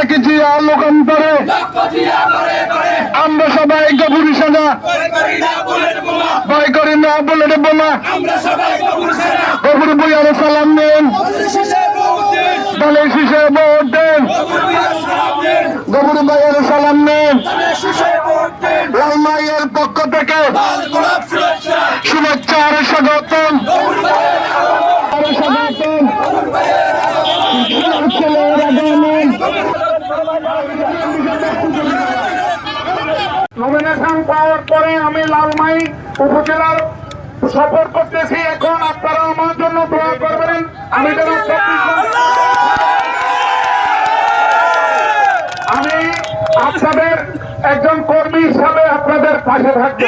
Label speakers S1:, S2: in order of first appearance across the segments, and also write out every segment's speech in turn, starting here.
S1: এক জিয়া লোকান্তরে আমরা সবাই গভীর সাজা। ভয় করি না বুলেট বোমা। গভীর বইয়ারে সালাম দিন। দলের শীষে ভোট দেন। গভীর বইয়ারে সালাম লালমাইয়ের পক্ষ থেকে শুভেচ্ছা। আর স্বাগতম। আর স্বাগতম। ছেলেরা নমিনেশন পাওয়ার পরে আমি লালমাই উপজেলার সফর করতেছি। এখন আপনারা আমার জন্য দোয়া করবেন। আমি আমি আপনাদের একজন কর্মী হিসাবে আপনাদের পাশে থাকব।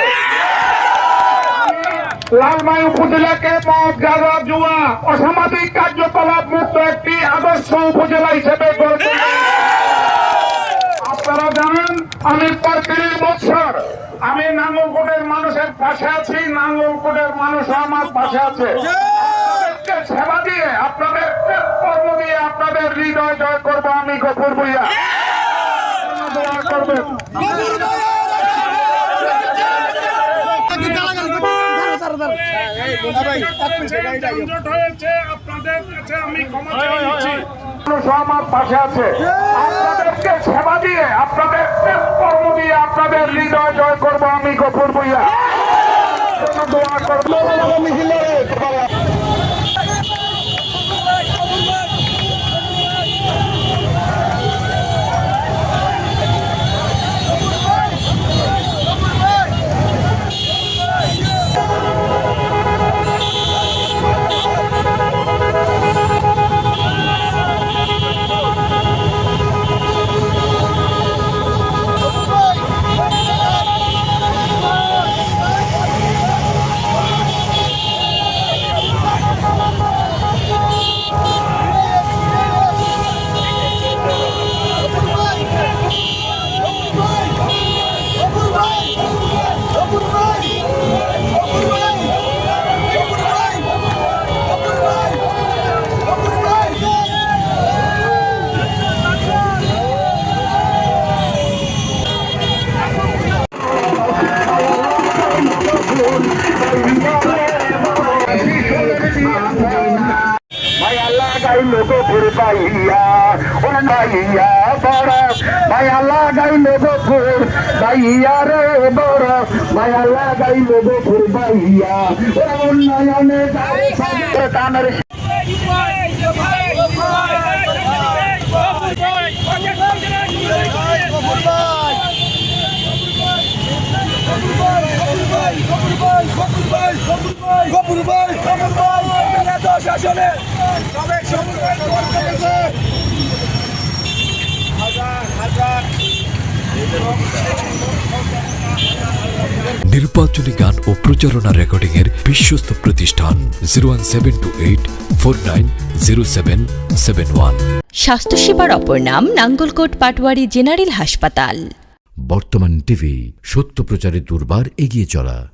S1: লালমাই উপজেলাকে মদ গাঁজা জুয়া অসামাজিক কার্যকলাপ মুক্ত একটি আদর্শ উপজেলা হিসেবে গড়ে আমি পঁয়ত্রিশ বছর আমি নাঙ্গলকোটের মানুষের পাশে আছি, নাঙ্গলকোটের মানুষ আমার পাশে আছে। সেবা দিয়ে, আপনাদের কর্ম দিয়ে আপনাদের হৃদয় জয় করব আমি গফুর ভুইয়া। মানুষ আমার পাশে আছে। আপনাদেরকে সেবা দিয়ে আপনাদের কর্ম দিয়ে আপনাদের হৃদয় জয় করব আমি গফুর ভুইয়া। দোয়া করব আল্লাহ গাই লোক ফুর পাইয়া ও ভাইয়া বড় আল্লাহ গাই লোক ফুর পাইয়া রে বড় আল্লাহ গাই লোক ফুর পাইয়া ও উন্নয়নে কানের
S2: নির্বাচনী গান ও প্রচারণা রেকর্ডিং এর বিশ্বস্ত প্রতিষ্ঠান zero one seven two eight four nine zero seven seven one.
S3: স্বাস্থ্যসেবার অপর নাম নাঙ্গলকোট পাটওয়ারি জেনারেল হাসপাতাল।
S4: বর্তমান টিভি সত্য প্রচারে দুর্বার এগিয়ে চলা।